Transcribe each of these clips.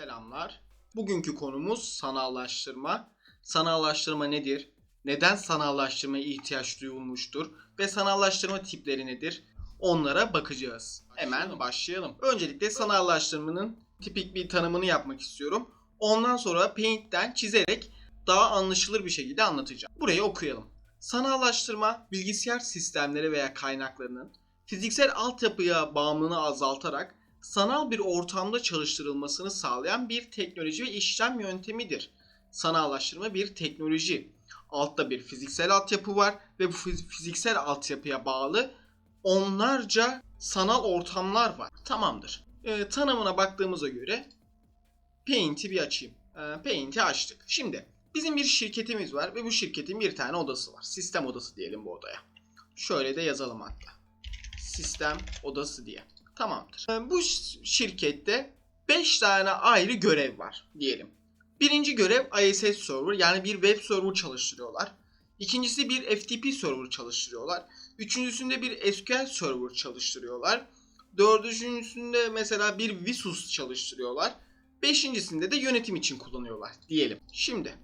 Selamlar. Bugünkü konumuz sanallaştırma. Sanallaştırma nedir? Neden sanallaştırmaya ihtiyaç duyulmuştur? Ve sanallaştırma tipleri nedir? Onlara bakacağız. Hemen başlayalım. Öncelikle sanallaştırmanın tipik bir tanımını yapmak istiyorum. Ondan sonra Paint'ten çizerek daha anlaşılır bir şekilde anlatacağım. Burayı okuyalım. Sanallaştırma, bilgisayar sistemleri veya kaynaklarının fiziksel altyapıya bağımlılığını azaltarak sanal bir ortamda çalıştırılmasını sağlayan bir teknoloji ve işlem yöntemidir. Sanallaştırma bir teknoloji. Altta bir fiziksel altyapı var ve bu fiz- fiziksel altyapıya bağlı onlarca sanal ortamlar var. Tamamdır. Ee, tanımına baktığımıza göre Paint'i bir açayım. Ee, Paint'i açtık. Şimdi bizim bir şirketimiz var ve bu şirketin bir tane odası var. Sistem odası diyelim bu odaya. Şöyle de yazalım hatta. Sistem odası diye. Tamamdır. Ee, Bu şirkette 5 tane ayrı görev var diyelim. Birinci görev ISS server yani bir web server çalıştırıyorlar. İkincisi bir FTP server çalıştırıyorlar. Üçüncüsünde bir SQL server çalıştırıyorlar. Dördüncüsünde mesela bir Visus çalıştırıyorlar. Beşincisinde de yönetim için kullanıyorlar diyelim. Şimdi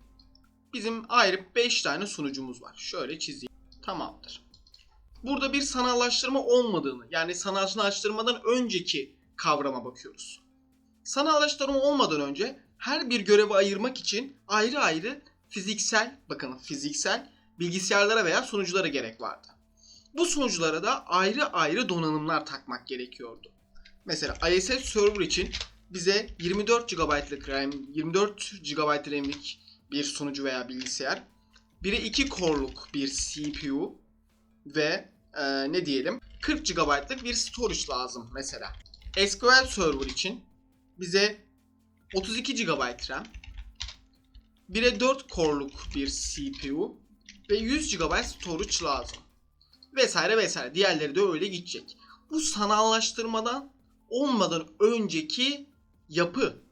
bizim ayrı 5 tane sunucumuz var. Şöyle çizeyim. Tamamdır. Burada bir sanallaştırma olmadığını yani sanallaştırmadan önceki kavrama bakıyoruz. Sanallaştırma olmadan önce her bir görevi ayırmak için ayrı ayrı fiziksel, bakın fiziksel bilgisayarlara veya sunuculara gerek vardı. Bu sunuculara da ayrı ayrı donanımlar takmak gerekiyordu. Mesela ISS server için bize 24 GB'lık RAM, 24 GB RAM'lik bir sunucu veya bilgisayar, biri 2 core'luk bir CPU ve e, ne diyelim 40 GB'lık bir storage lazım mesela. SQL Server için bize 32 GB RAM, 1'e 4 core'luk bir CPU ve 100 GB storage lazım. Vesaire vesaire. Diğerleri de öyle gidecek. Bu sanallaştırmadan olmadan önceki yapı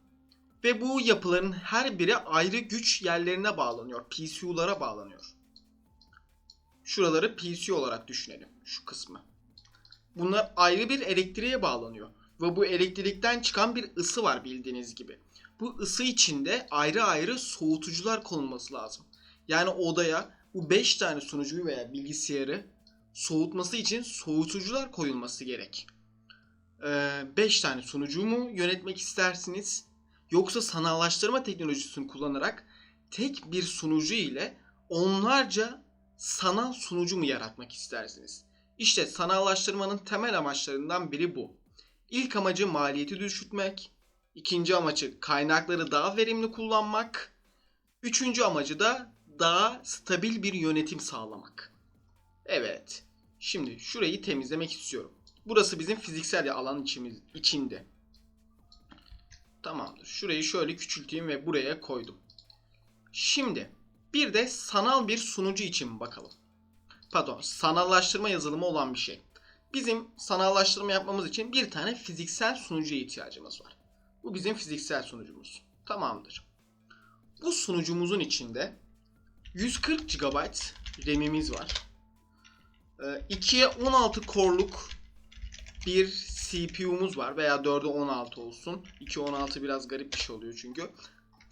ve bu yapıların her biri ayrı güç yerlerine bağlanıyor. PCU'lara bağlanıyor. Şuraları PC olarak düşünelim. Şu kısmı. Bunlar ayrı bir elektriğe bağlanıyor. Ve bu elektrikten çıkan bir ısı var bildiğiniz gibi. Bu ısı içinde ayrı ayrı soğutucular konulması lazım. Yani odaya bu 5 tane sunucuyu veya bilgisayarı soğutması için soğutucular koyulması gerek. 5 tane sunucu mu yönetmek istersiniz? Yoksa sanallaştırma teknolojisini kullanarak tek bir sunucu ile onlarca sanal sunucu mu yaratmak istersiniz? İşte sanallaştırmanın temel amaçlarından biri bu. İlk amacı maliyeti düşürtmek, ikinci amacı kaynakları daha verimli kullanmak, üçüncü amacı da daha stabil bir yönetim sağlamak. Evet, şimdi şurayı temizlemek istiyorum. Burası bizim fiziksel alan içimiz, içinde. Tamamdır. Şurayı şöyle küçülteyim ve buraya koydum. Şimdi bir de sanal bir sunucu için bakalım. Pardon, sanallaştırma yazılımı olan bir şey. Bizim sanallaştırma yapmamız için bir tane fiziksel sunucuya ihtiyacımız var. Bu bizim fiziksel sunucumuz. Tamamdır. Bu sunucumuzun içinde 140 GB RAM'imiz var. 2'ye 16 core'luk bir CPU'muz var veya 4'e 16 olsun. 2'ye 16 biraz garip bir şey oluyor çünkü.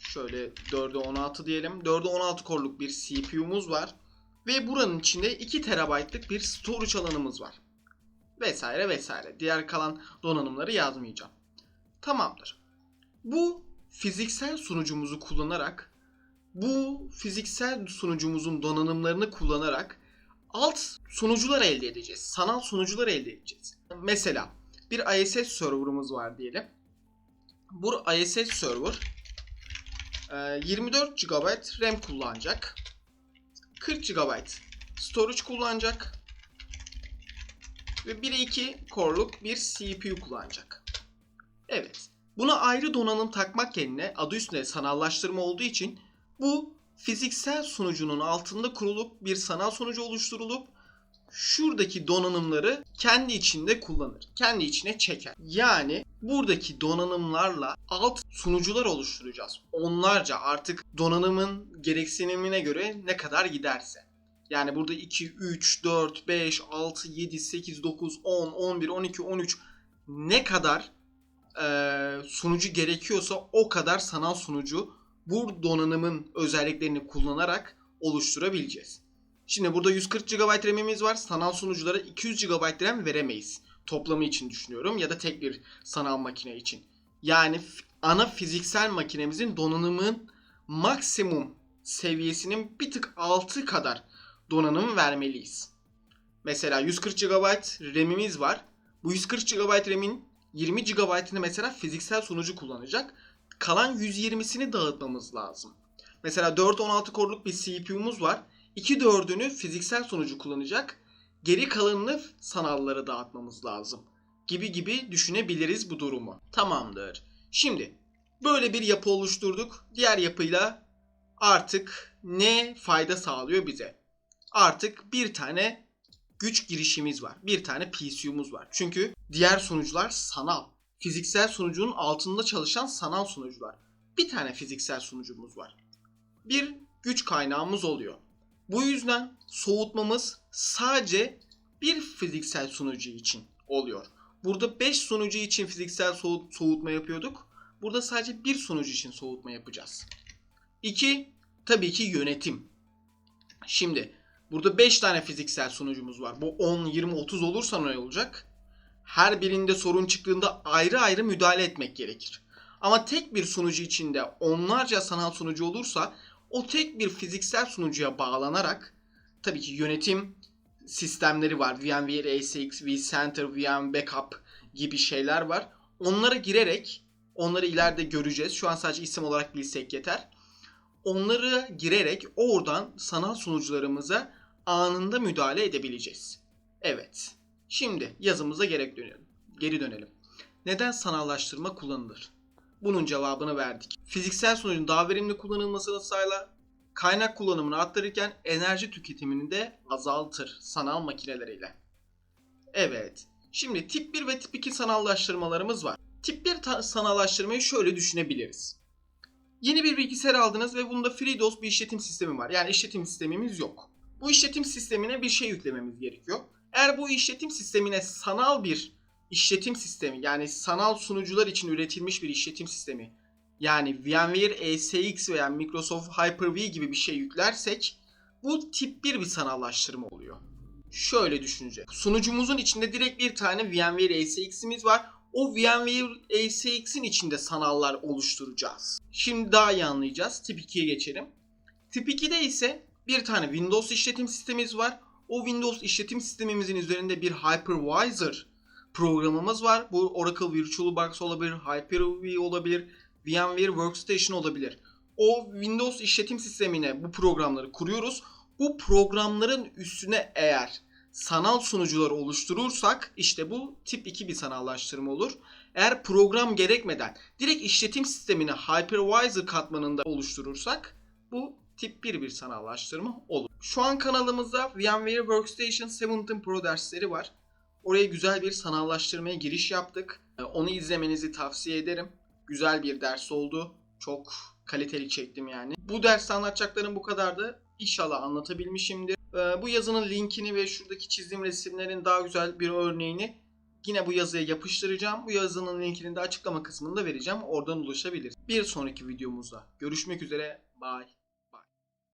Şöyle 4'e 16 diyelim. 4'e 16 core'luk bir CPU'muz var. Ve buranın içinde 2 TB'lık bir storage alanımız var. Vesaire vesaire. Diğer kalan donanımları yazmayacağım. Tamamdır. Bu fiziksel sunucumuzu kullanarak bu fiziksel sunucumuzun donanımlarını kullanarak alt sunucular elde edeceğiz. Sanal sunucular elde edeceğiz. Mesela bir ISS server'ımız var diyelim. Bu ISS server 24 GB RAM kullanacak. 40 GB storage kullanacak. Ve 1'e 2 core'luk bir CPU kullanacak. Evet. Buna ayrı donanım takmak yerine adı üstünde sanallaştırma olduğu için bu fiziksel sunucunun altında kurulup bir sanal sunucu oluşturulup şuradaki donanımları kendi içinde kullanır. Kendi içine çeker. Yani buradaki donanımlarla alt sunucular oluşturacağız. Onlarca artık donanımın gereksinimine göre ne kadar giderse. Yani burada 2, 3, 4, 5, 6, 7, 8, 9, 10, 11, 12, 13 ne kadar e, sunucu gerekiyorsa o kadar sanal sunucu bu donanımın özelliklerini kullanarak oluşturabileceğiz. Şimdi burada 140 GB RAM'imiz var. Sanal sunuculara 200 GB RAM veremeyiz. Toplamı için düşünüyorum ya da tek bir sanal makine için. Yani ana fiziksel makinemizin donanımın maksimum seviyesinin bir tık altı kadar donanım vermeliyiz. Mesela 140 GB RAM'imiz var. Bu 140 GB RAM'in 20 GB'ını mesela fiziksel sunucu kullanacak. Kalan 120'sini dağıtmamız lazım. Mesela 4-16 korluk bir CPU'muz var. 2 dördünü fiziksel sunucu kullanacak. Geri kalanını sanallara dağıtmamız lazım. Gibi gibi düşünebiliriz bu durumu. Tamamdır. Şimdi böyle bir yapı oluşturduk. Diğer yapıyla artık ne fayda sağlıyor bize? Artık bir tane güç girişimiz var. Bir tane PCU'muz var. Çünkü diğer sunucular sanal. Fiziksel sunucunun altında çalışan sanal sunucular. Bir tane fiziksel sunucumuz var. Bir güç kaynağımız oluyor. Bu yüzden soğutmamız sadece bir fiziksel sunucu için oluyor. Burada 5 sunucu için fiziksel soğut- soğutma yapıyorduk. Burada sadece bir sunucu için soğutma yapacağız. 2. Tabii ki yönetim. Şimdi burada 5 tane fiziksel sunucumuz var. Bu 10, 20, 30 olursa ne olacak? Her birinde sorun çıktığında ayrı ayrı müdahale etmek gerekir. Ama tek bir sunucu içinde onlarca sanal sunucu olursa o tek bir fiziksel sunucuya bağlanarak tabii ki yönetim sistemleri var. VMware ASX, vCenter, VM Backup gibi şeyler var. Onlara girerek onları ileride göreceğiz. Şu an sadece isim olarak bilsek yeter. Onları girerek oradan sanal sunucularımıza anında müdahale edebileceğiz. Evet. Şimdi yazımıza gerek dönelim. Geri dönelim. Neden sanallaştırma kullanılır? Bunun cevabını verdik. Fiziksel sunucun daha verimli kullanılmasını sağlar. Kaynak kullanımını arttırırken enerji tüketimini de azaltır sanal makineleriyle. Evet. Şimdi tip 1 ve tip 2 sanallaştırmalarımız var. Tip 1 ta- sanallaştırmayı şöyle düşünebiliriz. Yeni bir bilgisayar aldınız ve bunda FreeDOS bir işletim sistemi var. Yani işletim sistemimiz yok. Bu işletim sistemine bir şey yüklememiz gerekiyor. Eğer bu işletim sistemine sanal bir işletim sistemi yani sanal sunucular için üretilmiş bir işletim sistemi yani VMware ASX veya Microsoft Hyper-V gibi bir şey yüklersek bu tip 1 bir sanallaştırma oluyor. Şöyle düşünecek. Sunucumuzun içinde direkt bir tane VMware ASX'imiz var. O VMware ASX'in içinde sanallar oluşturacağız. Şimdi daha iyi anlayacağız. Tip 2'ye geçelim. Tip 2'de ise bir tane Windows işletim sistemimiz var. O Windows işletim sistemimizin üzerinde bir hypervisor programımız var. Bu Oracle VirtualBox olabilir, Hyper-V olabilir, VMware Workstation olabilir. O Windows işletim sistemine bu programları kuruyoruz. Bu programların üstüne eğer sanal sunucular oluşturursak işte bu tip 2 bir sanallaştırma olur. Eğer program gerekmeden direkt işletim sistemini hypervisor katmanında oluşturursak bu tip 1 bir sanallaştırma olur. Şu an kanalımızda VMware Workstation 17 Pro dersleri var. Oraya güzel bir sanallaştırmaya giriş yaptık. Ee, Onu izlemenizi tavsiye ederim. Güzel bir ders oldu. Çok kaliteli çektim yani. Bu derste anlatacaklarım bu kadardı. İnşallah anlatabilmişimdir. Ee, Bu yazının linkini ve şuradaki çizdiğim resimlerin daha güzel bir örneğini yine bu yazıya yapıştıracağım. Bu yazının linkini de açıklama kısmında vereceğim. Oradan ulaşabilir. Bir sonraki videomuzda görüşmek üzere. Bye.